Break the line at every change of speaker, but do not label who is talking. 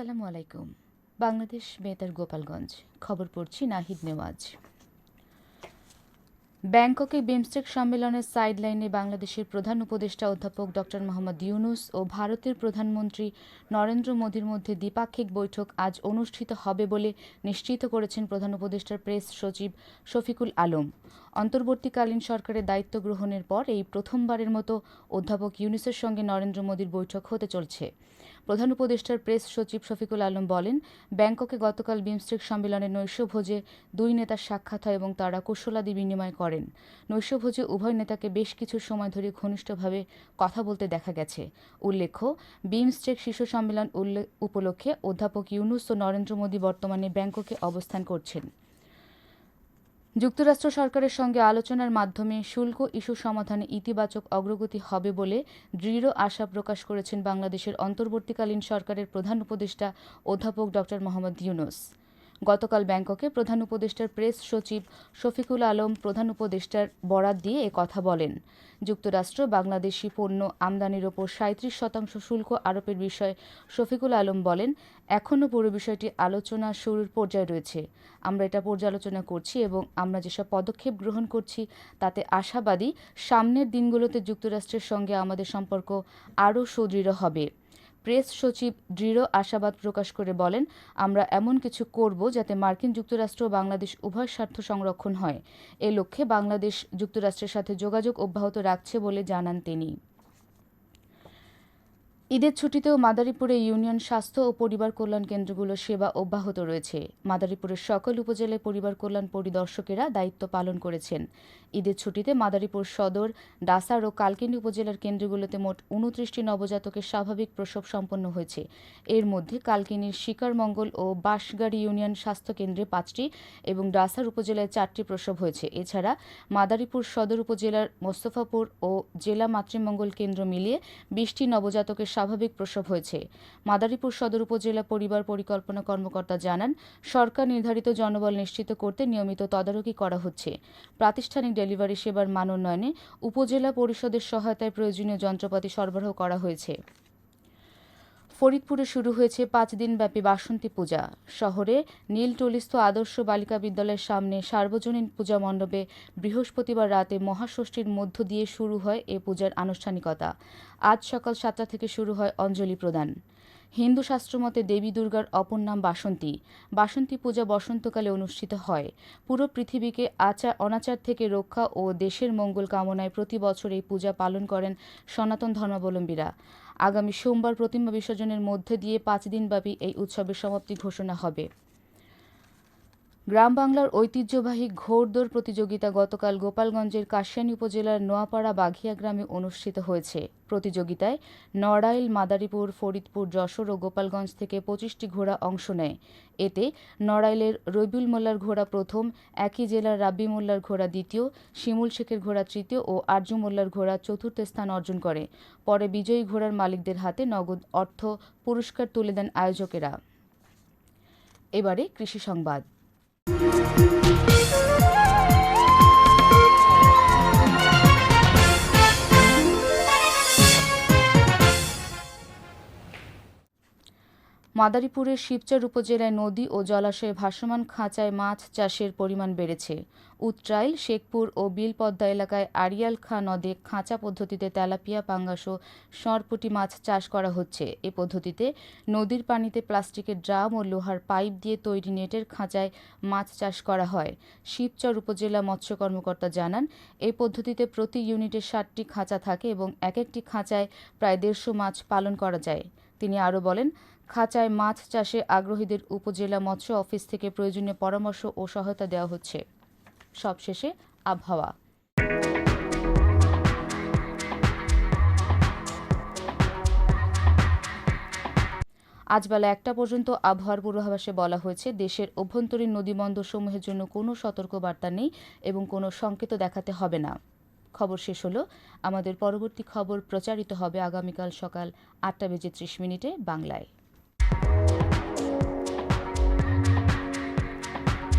আসসালামু আলাইকুম। বাংলাদেশ বেতার গোপালগঞ্জ। খবর পড়ছি নাহিদ নেওয়াজ। ব্যাংককে বিমস্টেক সম্মেলনের সাইডলাইনে বাংলাদেশের প্রধান উপদেষ্টা অধ্যাপক ডক্টর মোহাম্মদ ইউনুস ও ভারতের প্রধানমন্ত্রী নরেন্দ্র মোদীর মধ্যে দ্বিপাক্ষিক বৈঠক আজ অনুষ্ঠিত হবে বলে নিশ্চিত করেছেন প্রধান উপদেষ্টার প্রেস সচিব শফিকুল আলম। অন্তর্বর্তীকালীন সরকারের দায়িত্ব গ্রহণের পর এই প্রথমবারের মতো অধ্যাপক ইউনুসের সঙ্গে নরেন্দ্র মোদীর বৈঠক হতে চলছে। প্রধান উপদেষ্টার প্রেস সচিব শফিকুল আলম বলেন, ব্যাংককে গতকাল বিমস্টেক সম্মেলনে নৈশভোজে দুই নেতার সাক্ষাৎ হয় এবং তারা কুশলাদি বিনিময় করেন। নৈশভোজে উভয় নেতাকে বেশ কিছু সময় ধরে ঘনিষ্ঠভাবে কথা বলতে দেখা গেছে। উল্লেখ্য, বিমস্টেক শীর্ষ সম্মেলন উপলক্ষে অধ্যাপক ইউনুস ও নরেন্দ্র মোদী বর্তমানে ব্যাংককে অবস্থান করছেন। যুক্তরাষ্ট্র সরকারের সঙ্গে আলোচনার মাধ্যমে শুল্ক ইস্যু সমাধানে ইতিবাচক অগ্রগতি হবে বলে দৃঢ় আশা প্রকাশ করেছেন বাংলাদেশের অন্তর্বর্তীকালীন সরকারের প্রধান উপদেষ্টা অধ্যাপক ড মোহাম্মদ ইউনুস। গতকাল ব্যাংককে প্রধান উপদেষ্টার প্রেস সচিব শফিকুল আলম, প্রধান উপদেষ্টার বরাত দিয়ে এ কথা বলেন। যুক্তরাষ্ট্র বাংলাদেশি পণ্য আমদানির ওপর সাঁত্রিশ শতাংশ শুল্ক আরোপের বিষয়ে শফিকুল আলম বলেন, এখনও পুরো বিষয়টি আলোচনা শুরুর পর্যায়ে রয়েছে। আমরা এটা পর্যালোচনা করছি এবং আমরা যেসব পদক্ষেপ গ্রহণ করছি তাতে আশাবাদী সামনের দিনগুলোতে যুক্তরাষ্ট্রের সঙ্গে আমাদের সম্পর্ক আরও সুদৃঢ় হবে। প্রেস সচিব দৃঢ় আশাবাদ প্রকাশ করে বলেন, আমরা এমন কিছু করব যাতে মার্কিন যুক্তরাষ্ট্র ও বাংলাদেশ উভয় স্বার্থ সংরক্ষণ হয়। এ লক্ষ্যে বাংলাদেশ যুক্তরাষ্ট্রের সাথে যোগাযোগ অব্যাহত রাখছে বলে জানান তিনি। ঈদের ছুটিতেও মাদারীপুরে ইউনিয়ন স্বাস্থ্য ও পরিবার কল্যাণ কেন্দ্রগুলো সেবা অব্যাহত রয়েছে। মাদারীপুরের সকল উপজেলায় পরিবার কল্যাণ পরিদর্শকেরা দায়িত্ব পালন করেছেন। ঈদের ছুটিতে মাদারীপুর সদর, ডাসার ও কালকিনি উপজেলার কেন্দ্রগুলোতে মোট উনত্রিশটি নবজাতকের স্বাভাবিক প্রসব সম্পন্ন হয়েছে। এর মধ্যে কালকিনির শিকারমঙ্গল ও বাঁশগাড়ি ইউনিয়ন স্বাস্থ্য কেন্দ্রে পাঁচটি এবং ডাসার উপজেলায় চারটি প্রসব হয়েছে। এছাড়া মাদারীপুর সদর উপজেলার মোস্তফাপুর ও জেলা মাতৃমঙ্গল কেন্দ্র মিলিয়ে বিশটি নবজাতকের স্বাভাবিক প্রসব হয়েছে। মাদারীপুর সদর উপজেলা পরিবার পরিকল্পনা কর্মকর্তা জানান, সরকার নির্ধারিত জনবল নিশ্চিত করতে নিয়মিত তদারকি করা হচ্ছে। প্রাতিষ্ঠানিক ডেলিভারি সেবার মান উন্নয়নে উপজেলা পরিষদের সহায়তায় প্রয়োজনীয় যন্ত্রপাতি সরবরাহ করা হয়েছে। ফরিদপুরে শুরু হয়েছে পাঁচ দিনব্যাপী বাসন্তী পূজা। শহরে নীলটলিস্থ আদর্শ বালিকা বিদ্যালয়ের সামনে সার্বজনীন পূজা মণ্ডপে বৃহস্পতিবার রাতে মহাষষ্ঠীর মধ্য দিয়ে শুরু হয় এ পূজার আনুষ্ঠানিকতা। আজ সকাল সাতটা থেকে শুরু হয় অঞ্জলি প্রদান। হিন্দু শাস্ত্রমতে দেবী দুর্গার অপর নাম বাসন্তী। বাসন্তী পূজা বসন্তকালে অনুষ্ঠিত হয়। পুরো পৃথিবীকে আচার, অনাচার থেকে রক্ষা ও দেশের মঙ্গল কামনায় প্রতি বছর এই পূজা পালন করেন সনাতন ধর্মাবলম্বীরা। আগামী সোমবার প্রতিমা বিসর্জনের মধ্যে দিয়ে পাঁচ দিনব্যাপী এই উৎসবের সমাপ্তি ঘোষণা হবে। গ্রাম বাংলার ঐতিহ্যবাহী ঘোড়দৌড় প্রতিযোগিতা গতকাল গোপালগঞ্জের কাশিয়ানী উপজেলার নোয়াপাড়া বাঘিয়া গ্রামে অনুষ্ঠিত হয়েছে। প্রতিযোগিতায় নড়াইল, মাদারীপুর, ফরিদপুর, যশোর ও গোপালগঞ্জ থেকে পঁচিশটি ঘোড়া অংশ নেয়। এতে নড়াইলের রবিউল মোল্লার ঘোড়া প্রথম, একই জেলার রাব্বি মোল্লার ঘোড়া দ্বিতীয়, শিমুল শেখের ঘোড়া তৃতীয় ও আরজু মোল্লার ঘোড়া চতুর্থ স্থান অর্জন করে। পরে বিজয়ী ঘোড়ার মালিকদের হাতে নগদ অর্থ পুরস্কার তুলে দেন আয়োজকেরা। এবারে কৃষি সংবাদ। Música মাদারীপুরের শিবচর উপজেলায় নদী ও জলাশয়ে ভাসমান খাঁচায় মাছ চাষের পরিমাণ বেড়েছে। উত্রাইল, শেখপুর ও বিলপদ্মা এলাকায় আড়িয়াল খাঁ নদে খাঁচা পদ্ধতিতে তেলাপিয়া, পাঙ্গাস ও সরপুটি মাছ চাষ করা হচ্ছে। এ পদ্ধতিতে নদীর পানিতে প্লাস্টিকের ড্রাম ও লোহার পাইপ দিয়ে তৈরি নেটের খাঁচায় মাছ চাষ করা হয়। শিবচর উপজেলা মৎস্য কর্মকর্তা জানান এই পদ্ধতিতে প্রতি ইউনিটে ষাটটি খাঁচা থাকে এবং এক একটি খাঁচায় প্রায় দেড়শো মাছ পালন করা যায়। তিনি আরও বলেন খাঁচায় মাছ চাষে আগ্রহীদের উপজেলা মৎস্য অফিস থেকে প্রয়োজনীয় পরামর্শ ও সহায়তা দেওয়া হচ্ছে। সবশেষে আবহাওয়া। আজ বেলা একটা পর্যন্ত আবহাওয়ার পূর্বাভাসে বলা হয়েছে, দেশের অভ্যন্তরীণ নদীবন্দরসমূহের জন্য কোনো সতর্কবার্তা নেই এবং কোনো সংকেত দেখাতে হবে না। খবর শেষ হলো, আমাদের পরবর্তী খবর প্রচারিত হবে আগামীকাল সকাল আটটা বেজে ত্রিশ মিনিটে বাংলায়।